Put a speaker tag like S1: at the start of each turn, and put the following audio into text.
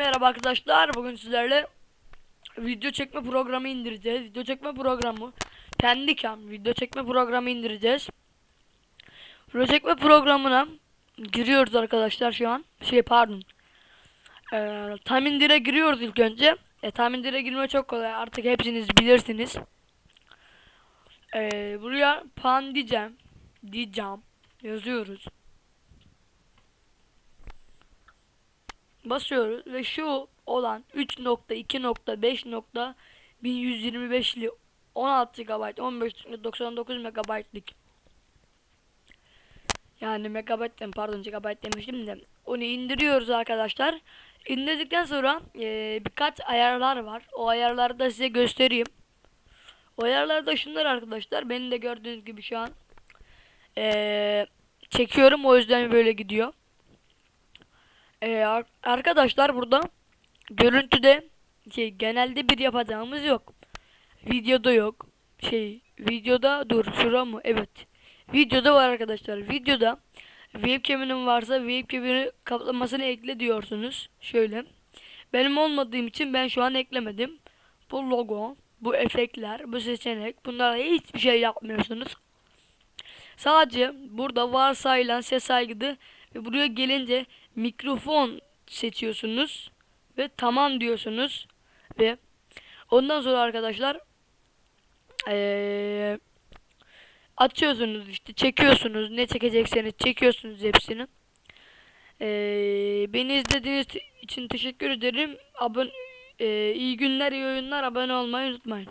S1: Merhaba arkadaşlar. Bugün sizlerle video çekme programı indireceğiz. Video çekme programı Pendicam video çekme programı indireceğiz. Video çekme programına giriyoruz arkadaşlar şu an. Şey pardon. Ee, tam indire giriyoruz ilk önce. E, tam indire girme çok kolay. Artık hepsiniz bilirsiniz. Ee, buraya pandicam diyeceğim yazıyoruz. Basıyoruz ve şu olan 3.2.5.1125'li 16 GB 15.99 MB'lik yani megabayt dem- pardon GB demiştim de onu indiriyoruz arkadaşlar. İndirdikten sonra eee, birkaç ayarlar var. O ayarları da size göstereyim. O ayarlar da şunlar arkadaşlar. Benim de gördüğünüz gibi şu an eee, çekiyorum o yüzden böyle gidiyor. Ee, ar- arkadaşlar burada görüntüde şey genelde bir yapacağımız yok. Videoda yok. Şey videoda dur şura mı? Evet. Videoda var arkadaşlar. Videoda webcam'inin varsa webcam'ini kaplamasını ekle diyorsunuz. Şöyle. Benim olmadığım için ben şu an eklemedim. Bu logo, bu efektler, bu seçenek bunlara hiçbir şey yapmıyorsunuz. Sadece burada varsayılan ses aygıdı ve buraya gelince mikrofon seçiyorsunuz ve tamam diyorsunuz ve ondan sonra arkadaşlar eee, açıyorsunuz işte çekiyorsunuz ne çekecekseniz çekiyorsunuz hepsini. Eee, beni izlediğiniz için teşekkür ederim. Abone, eee, iyi günler iyi oyunlar abone olmayı unutmayın.